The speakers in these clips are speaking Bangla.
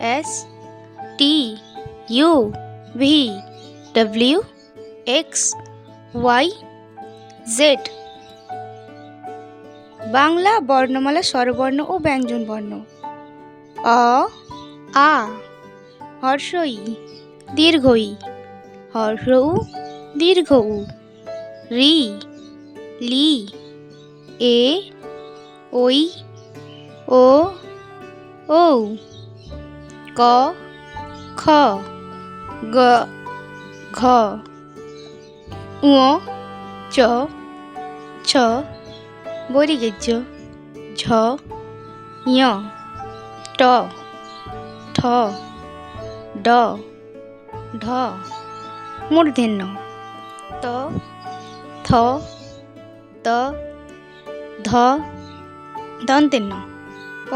S T U V W X Y Z Bangla বর্ণমালা স্বরবর্ণ ও ব্যঞ্জন বর্ণ। অ আ হর্ষই দীর্ঘই হর্ষ উ, দীর্ঘ। উ রি লি এ ওই ও ও ক, খ, গ, ঘ, ঙ, চ, ছ, বরিগেজ্য, ঝ, ঞ, ট, ঠ, ড, ঢ, মূর্ধন্য, ত, থ, ত, ধ, দন্তেন্য, প,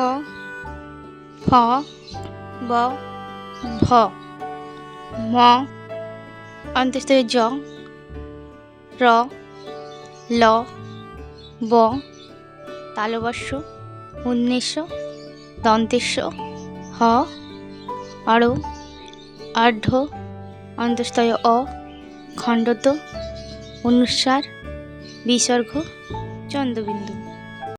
ফ ব, ভ, ম, অন্তস্থ জ, র, ল, ব তালবস্য উন্নেশ্য দন্তেশ্ব হ আরও আর্ধ অন্তস্তয় অ, খণ্ডত অনুস্বার বিসর্গ, চন্দ্রবিন্দু।